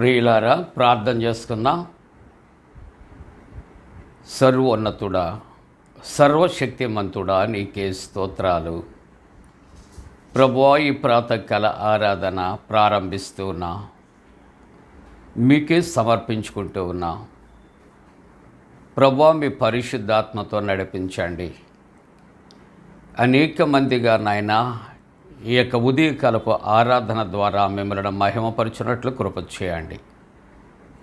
ప్రియులారా ప్రార్థన చేసుకుందాం. సర్వోన్నతుడా సర్వశక్తిమంతుడా నీకే స్తోత్రాలు. ప్రభువా ఈ ప్రాతకాల ఆరాధన ప్రారంభిస్తూ ఉన్నా మీకే సమర్పించుకుంటూ ఉన్నా ప్రభువా మీ పరిశుద్ధాత్మతో నడిపించండి. అనేక మందిగా నాయన ఈ యొక్క ఉదయకాలపు ఆరాధన ద్వారా మిమ్మల్ని మహిమపరచునట్లు కృప చేయండి.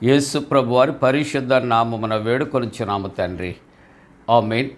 యేసు ప్రభు వారి పరిశుద్ధ నామమున వేడుకొనిచున్నాము తండ్రి. ఆ ఎంత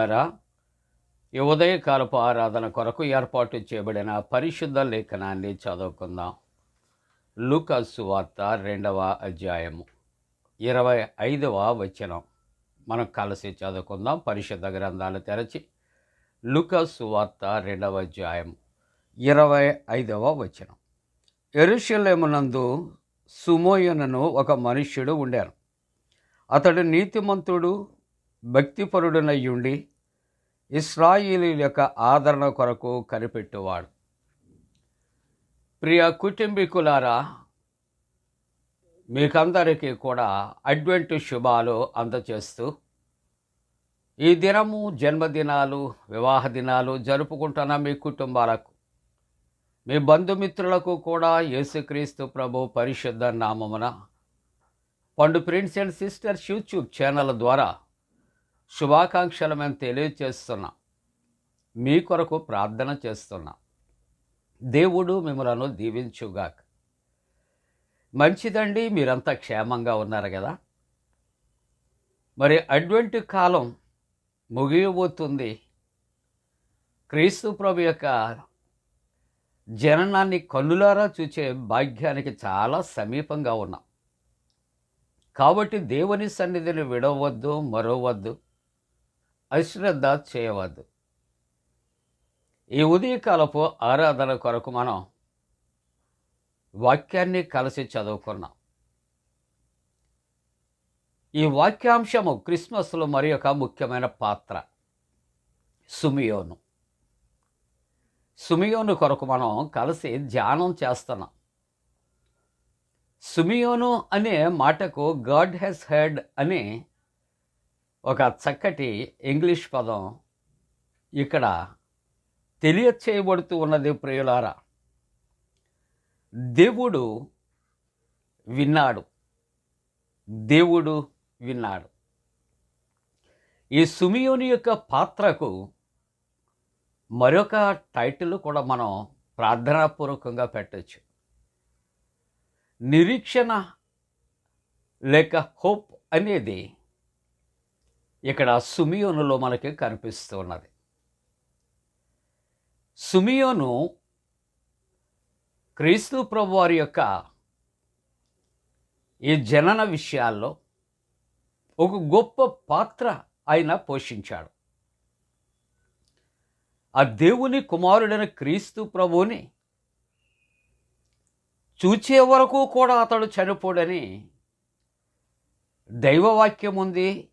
ప్రియులారా ఈ ఉదయకాలపు ఆరాధన కొరకు ఏర్పాటు చేయబడిన పరిశుద్ధ లేఖనాన్ని చదువుకుందాం. లూకాసు వార్త రెండవ అధ్యాయము ఇరవై ఐదవ వచనం. మనం కలిసి చదువుకుందాం. పరిశుద్ధ గ్రంథాలు తెరచి లూకాసు వార్త రెండవ అధ్యాయం ఇరవై ఐదవ వచనం. ఎరుషలేమునందు సుమోయనను ఒక మనుష్యుడు ఉండారు అతడు నీతిమంతుడు భక్తిపరుడునయ్యుండి ఇస్రాయిలీల యొక్క ఆదరణ కొరకు కనిపెట్టువాడు. ప్రియ కుటుంబీకులారా మీకందరికీ కూడా అడ్వెంట్ శుభాలు అందచేస్తూ ఈ దినము జన్మదినాలు వివాహ దినాలు జరుపుకుంటున్న మీ కుటుంబాలకు మీ బంధుమిత్రులకు కూడా యేసుక్రీస్తు ప్రభు పరిశుద్ధ నామమున Pandu prince and sisters YouTube channel ద్వారా శుభాకాంక్షలు మేము తెలియచేస్తున్నాం. మీ కొరకు ప్రార్థన చేస్తున్నాం. దేవుడు మిమ్మలను దీవించుగాక. మంచిదండి మీరంతా క్షేమంగా ఉన్నారు కదా. మరి అడ్వెంట్ కాలం ముగియబోతుంది. క్రీస్తు ప్రభు యొక్క జననాన్ని కన్నులారా చూచే భాగ్యానికి చాలా సమీపంగా ఉన్నాం. కాబట్టి దేవుని సన్నిధిని విడవద్దు మరవద్దు. అశ్రద్ధ చేయవద్దు. ఈ ఉదయకాలపు ఆరాధన కొరకు మనం వాక్యాన్ని కలిసి చదువుకున్నాం. ఈ వాక్యాంశము క్రిస్మస్లో మరి ఒక ముఖ్యమైన పాత్ర. సుమియోను. సుమియోను కొరకు మనం కలిసి ధ్యానం చేస్తున్నాం. సుమియోను అనే మాటకు గాడ్ హెస్ హెడ్ అనే ఒక చక్కటి ఇంగ్లీష్ పదం ఇక్కడ తెలియచేయబడుతూ ఉన్నది ప్రియులారా. దేవుడు విన్నాడు. దేవుడు విన్నాడు. ఈ సుమియోని యొక్క పాత్రకు మరొక టైటిల్ కూడా మనం ప్రార్థనాపూర్వకంగా పెట్టచ్చు. నిరీక్షణ లేక హోప్ అనేది ఇక్కడ సుమియోనులో మనకి కనిపిస్తూ ఉన్నది. సుమియోను క్రీస్తు ప్రభు వారి యొక్క ఈ జనన విషయాల్లో ఒక గొప్ప పాత్ర ఆయన పోషించాడు. ఆ దేవుని కుమారుడైన క్రీస్తు ప్రభువుని చూచే వరకు కూడా అతడు చనిపోడని దైవవాక్యం ఉంది.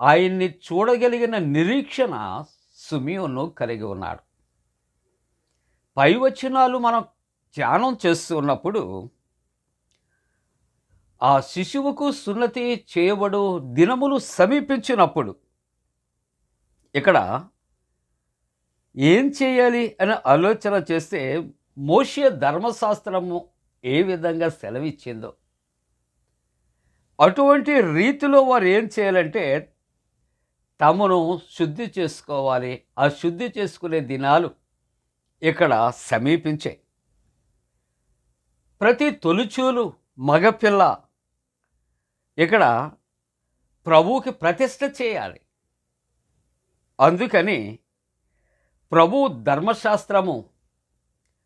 ఆయన్ని చూడగలిగిన నిరీక్షణ సుమియోను కలిగి ఉన్నాడు. పై వచనాలు మనం ధ్యానం చేస్తున్నప్పుడు ఆ శిశువుకు సున్నతి చేయబడు దినములు సమీపించినప్పుడు ఇక్కడ ఏం చేయాలి అని ఆలోచన చేస్తే మోషే ధర్మశాస్త్రము ఏ విధంగా సెలవిచ్చిందో. అటువంటి రీతిలో వారు ఏం చేయాలంటే తమను శుద్ధి చేసుకోవాలి. ఆ శుద్ధి చేసుకునే దినాలు ఇక్కడ సమీపించాయి ప్రతి తొలిచూలు మగపిల్ల ఇక్కడ ప్రభువుకి ప్రతిష్ట చేయాలి. అందుకని ప్రభు ధర్మశాస్త్రము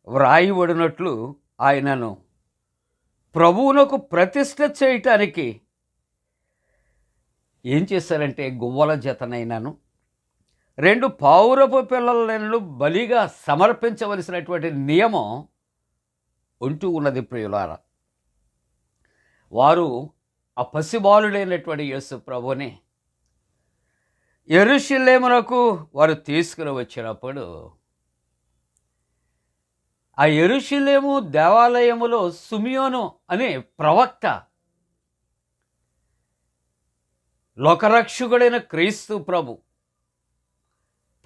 వ్రాయబడినట్లు ఆయనను ప్రభువునకు ప్రతిష్ట చేయటానికి ఏం చేశారంటే గువ్వల జతనైనాను. రెండు పౌరపు పిల్లలను బలిగా సమర్పించవలసినటువంటి నియమం ఉంటూ ఉన్నది ప్రియులారా. వారు ఆ పసిబాలుడైనటువంటి యేసు ప్రభుని ఎరుషులేమునకు వారు తీసుకుని వచ్చినప్పుడు ఆ ఎరుషులేము దేవాలయములో సుమియోను అనే ప్రవక్త లోకరక్షకుడైన క్రీస్తు ప్రభు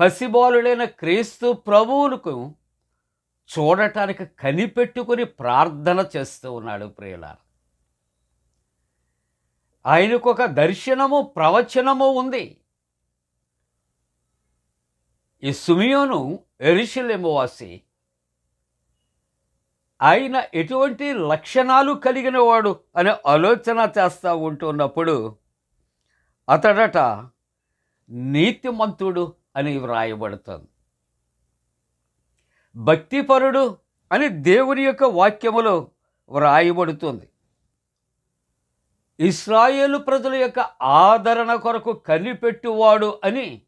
పసిబాలుడైన క్రీస్తు ప్రభువులకు చూడటానికి కనిపెట్టుకుని ప్రార్థన చేస్తూ ఉన్నాడు ప్రియుల ఆయనకు ఒక దర్శనము ప్రవచనము ఉంది. ఈ సుమియోను ఎరిశలేము ఆయన ఎటువంటి లక్షణాలు కలిగిన వాడు అనే ఆలోచన చేస్తూ ఉంటున్నప్పుడు అతడట నీతిమంతుడు అని వ్రాయబడుతుంది. భక్తిపరుడు అని దేవుని యొక్క వాక్యములో వ్రాయబడుతుంది. ఇస్రాయేలు ప్రజల యొక్క ఆదరణ కొరకు కనిపెట్టువాడు అని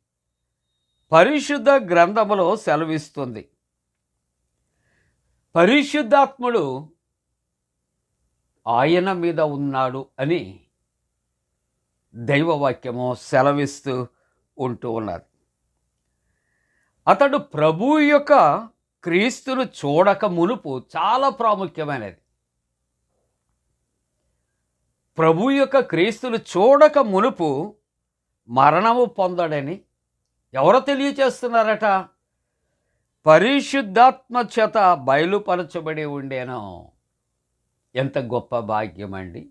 పరిశుద్ధ గ్రంథములో సెలవిస్తుంది. పరిశుద్ధాత్ముడు ఆయన మీద ఉన్నాడు అని దైవవాక్యము సెలవిస్తూ ఉంటూ ఉన్నది. అతడు ప్రభు యొక్క క్రీస్తును చూడక మునుపు చాలా ప్రాముఖ్యమైనది. ప్రభు యొక్క క్రీస్తును చూడక మునుపు మరణము పొందడని ఎవరు తెలియచేస్తున్నారట? పరిశుద్ధాత్మ చేత బయలుపరచబడి ఉండేనో. ఎంత గొప్ప భాగ్యం అండి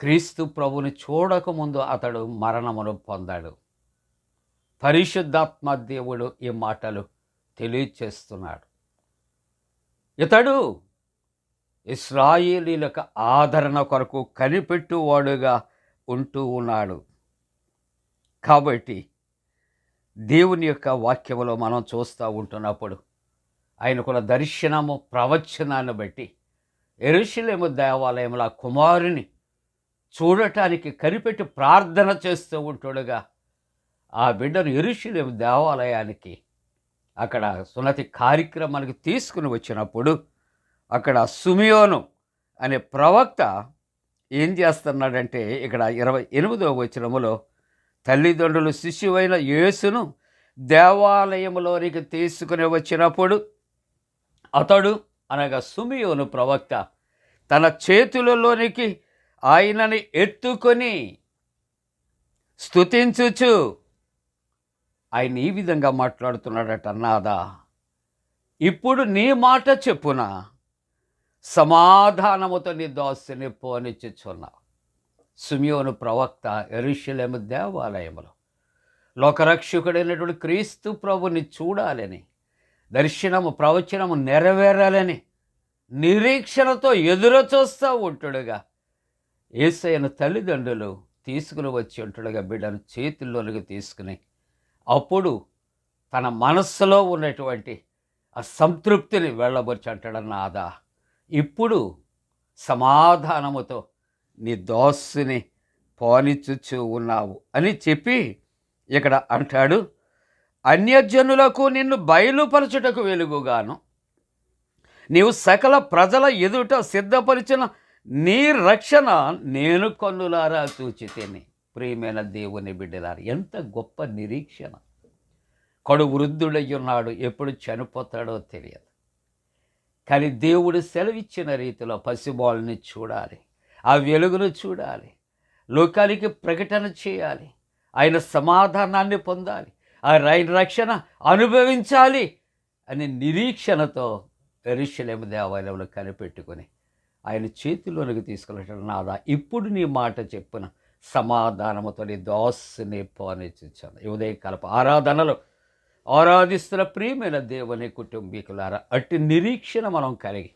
క్రీస్తు ప్రభుని చూడకముందు అతడు మరణమును పొందాడు. పరిశుద్ధాత్మ దేవుడు ఈ మాటలు తెలియచేస్తున్నాడు. ఇతడు ఇస్రాయేలీలకు ఆదరణ కొరకు కనిపెట్టువాడుగా ఉంటూ ఉన్నాడు. కాబట్టి దేవుని యొక్క వాక్యములో మనం చూస్తూ ఉంటున్నప్పుడు ఆయనకున్న దర్శనము ప్రవచనాన్ని బట్టి ఎరుషులేము దేవాలయంలో కుమారుని చూడటానికి కనిపెట్టి ప్రార్థన చేస్తూ ఉంటుండగా ఆ బిడ్డను ఎరుషులేం దేవాలయానికి అక్కడ సున్నతి కార్యక్రమానికి తీసుకుని వచ్చినప్పుడు అక్కడ సుమియోను అనే ప్రవక్త ఏం చేస్తున్నాడంటే ఇక్కడ ఇరవై ఎనిమిదవ వచనములో తల్లిదండ్రులు శిశువైన యేసును దేవాలయంలోనికి తీసుకుని వచ్చినప్పుడు అతడు అనగా సుమియోను ప్రవక్త తన చేతులలోనికి ఆయనని ఎత్తుకొని స్తుతించుచు. ఆయన ఈ విధంగా మాట్లాడుతున్నాడట నాదా ఇప్పుడు నీ మాట చెప్పున సమాధానముతో నీ దోస్తుని పోనిచ్చుచున్నా సుమియోను ప్రవక్త ఎరుషులేము దేవాలయములో లోకరక్షకుడైనటువంటి క్రీస్తు ప్రభుని చూడాలని దర్శనము ప్రవచనము నెరవేరాలని నిరీక్షణతో ఎదురు చూస్తూ ఉంటాడుగా. ఏసైన తల్లిదండ్రులు తీసుకుని వచ్చి ఉంటాడుగా బిడ్డను చేతుల్లోనికి తీసుకుని అప్పుడు తన మనస్సులో ఉన్నటువంటి ఆ సంతృప్తిని వెళ్ళబొచ్చి అంటాడన్న ఆదా ఇప్పుడు సమాధానముతో నీ దోస్సుని పోనిచ్చుచ్చు ఉన్నావు అని చెప్పి ఇక్కడ అంటాడు. అన్యజనులకు నిన్ను బయలుపరచుటకు వెలుగుగాను నీవు సకల ప్రజల ఎదుట సిద్ధపరిచిన నీ రక్షణ నేను కన్నులారా చూచితేనే. ప్రియమైన దేవుని బిడ్డలారా ఎంత గొప్ప నిరీక్షణ. కడు వృద్ధుడయ్యున్నాడు ఎప్పుడు చనిపోతాడో తెలియదు. కానీ దేవుడు సెలవిచ్చిన రీతిలో పసిబాల్ని చూడాలి ఆ వెలుగును చూడాలి లోకానికి ప్రకటన చేయాలి ఆయన సమాధానాన్ని పొందాలి ఆ ఆయన రక్షణ అనుభవించాలి అనే నిరీక్షణతో ఎరుషలేము దేవాలయంలో కనిపెట్టుకొని ఆయన చేతిలోనికి తీసుకెళ్ళటం నాదా. ఇప్పుడు నీ మాట చెప్పున సమాధానముతో నీ దోస్సుని పోనిచ్చాను ఉదయ కలప ఆరాధనలు ఆరాధిస్తున్న ప్రియమైన దేవుని కుటుంబీకులారా అట్టి నిరీక్షణ మనం కలిగి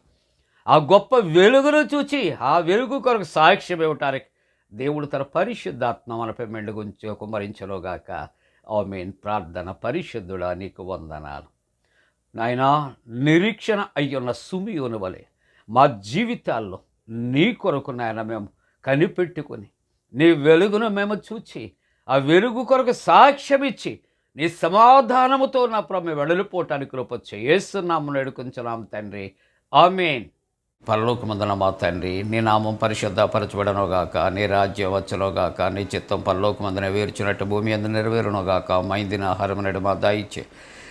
ఆ గొప్ప వెలుగును చూచి ఆ వెలుగు కొరకు సాక్ష్యం ఇవ్వటానికి దేవుడు తన పరిశుద్ధాత్మ మనపై మెండుగుంచి కుమరించలోగాక ఆమెన్. ప్రార్థన పరిశుద్ధుడా నీకు వందనాలు. నాయనా నిరీక్షణ అయ్యున్న సుమియోను వలె మా జీవితాల్లో నీ కొరకు నాయన మేము కనిపెట్టుకుని నీ వెలుగును మేము చూచి ఆ వెలుగు కొరకు సాక్ష్యం ఇచ్చి నీ సమాధానముతో నా ప్రభు వెడలిపోవటానికి కృపొచ్చు ఏస్తున్నాము నడుకుంటున్నాం తండ్రి. ఆమెన్. పరలోకమందున మా తండ్రి నీ నామం పరిశుద్ధపరచబడనుగాక నీ రాజ్యం వచ్చునుగాక నీ చిత్తం పరలోకమందున వేర్చినట్టు భూమి అందు నెరవేరునుగాక మైందిన ఆహారమునడు మా దాయిచ్చే